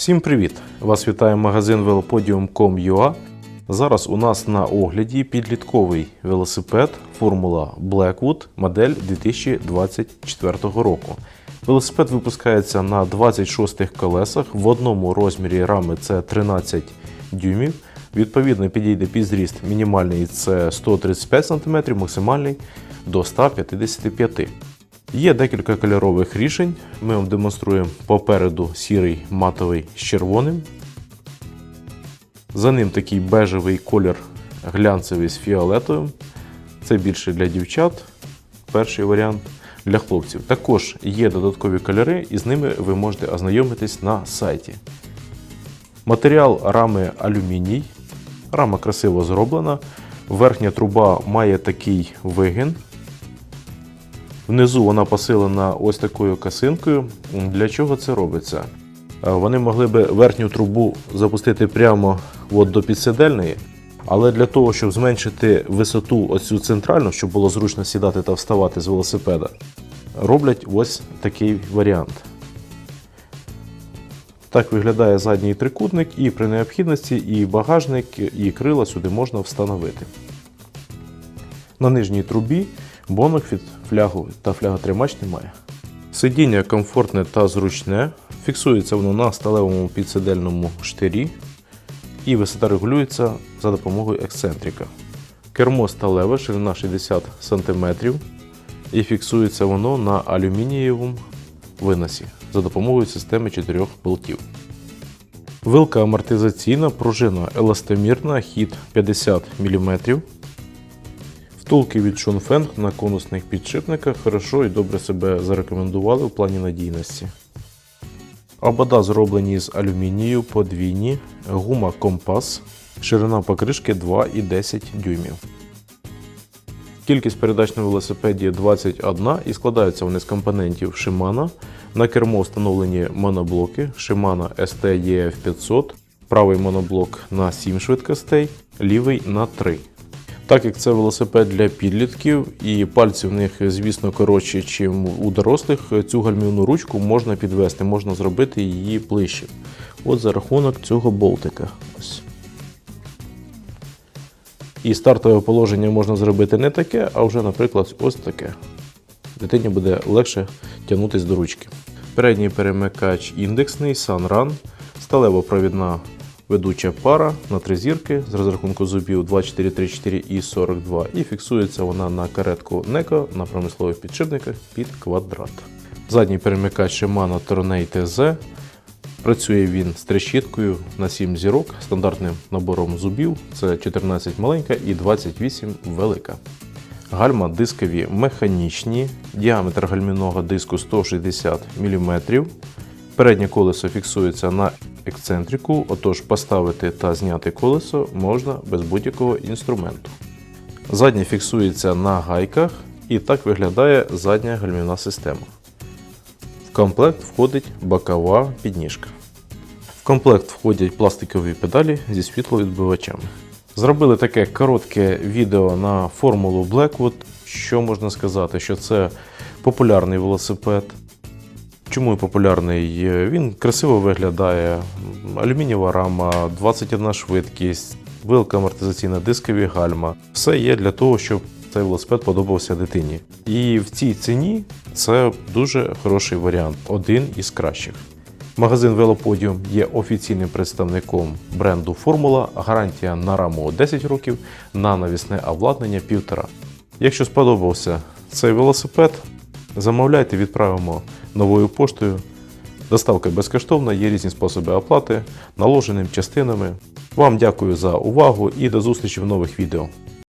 Всім привіт! Вас вітає магазин velopodium.com.ua. Зараз у нас на огляді підлітковий велосипед Формула Blackwood модель 2024 року. Велосипед випускається на 26 колесах в одному розмірі рами це 13 дюймів. Відповідно, підійде під зріст мінімальний це 135 см, максимальний до 155 Є декілька кольорових рішень. Ми вам демонструємо попереду сірий матовий з червоним. За ним такий бежевий колір глянцевий з фіолетовим. Це більше для дівчат. Перший варіант для хлопців. Також є додаткові кольори, і з ними ви можете ознайомитись на сайті. Матеріал рами алюміній. Рама красиво зроблена. Верхня труба має такий вигин. Внизу вона посилена ось такою касинкою. Для чого це робиться? Е, Вони могли би верхню трубу запустити прямо от до підсидельної, але для того, щоб зменшити висоту оцю центральну, щоб було зручно сідати та вставати з велосипеда, роблять ось такий варіант. Так виглядає задній трикутник, і при необхідності і багажник, і крила сюди можна встановити. На нижній трубі бонок від флягу та фляготримач немає. Сидіння комфортне та зручне. Фіксується воно на сталевому підсидельному штирі і висота регулюється за допомогою ексцентрика. Кермо сталеве, ширина 60 см і фіксується воно на алюмінієвому виносі за допомогою системи 4 болтів. Вилка амортизаційна, пружина еластомірна, хід 50 мм. Втулки від Шунфенг на конусних підшипниках хорошо і добре себе зарекомендували в плані надійності. Обода зроблені з алюмінію подвійні, гума компас, ширина покришки 2,10 дюймів. Кількість передач на велосипеді 21 і складаються вони з компонентів Shimano. На кермо встановлені моноблоки Shimano ST EF500, правий моноблок на 7 швидкостей, лівий на 3. Так як це велосипед для підлітків і пальці в них, звісно, коротші, ніж у дорослих, цю гальмівну ручку можна підвести, можна зробити її ближче. От за рахунок цього болтика. Ось. І стартове положення можна зробити не таке, а вже, наприклад, ось таке. Дитині буде легше тягнутися до ручки. Передній перемикач індексний, Sunrun, сталево-провідна ведуча пара на три зірки з розрахунку зубів 24, 34 і 42. І фіксується вона на каретку NECO на промислових підшипниках під квадрат. Задній перемикач Shimano Tornado TZ. Працює він з трещіткою на 7 зірок, стандартним набором зубів. Це 14 маленька і 28 велика. Гальма дискові механічні, діаметр гальмівного диску 160 мм. Переднє колесо фіксується на ексцентрику, отож поставити та зняти колесо можна без будь-якого інструменту. Заднє фіксується на гайках і так виглядає задня гальмівна система. В комплект входить бокова підніжка. В комплект входять пластикові педалі зі світловідбивачами. Зробили таке коротке відео на формулу Blackwood. Що можна сказати, що це популярний велосипед. Чому популярний? Він красиво виглядає, алюмінієва рама, 21 швидкість, вилка амортизаційна, дискові гальма. Все є для того, щоб цей велосипед подобався дитині. І в цій ціні це дуже хороший варіант, один із кращих. Магазин Велоподіум є офіційним представником бренду Формула. Гарантія на раму 10 років, на навісне обладнання 1,5. Якщо сподобався цей велосипед, замовляйте, відправимо новою поштою. Доставка безкоштовна, є різні способи оплати, наложеним частинами. Вам дякую за увагу і до зустрічі в нових відео.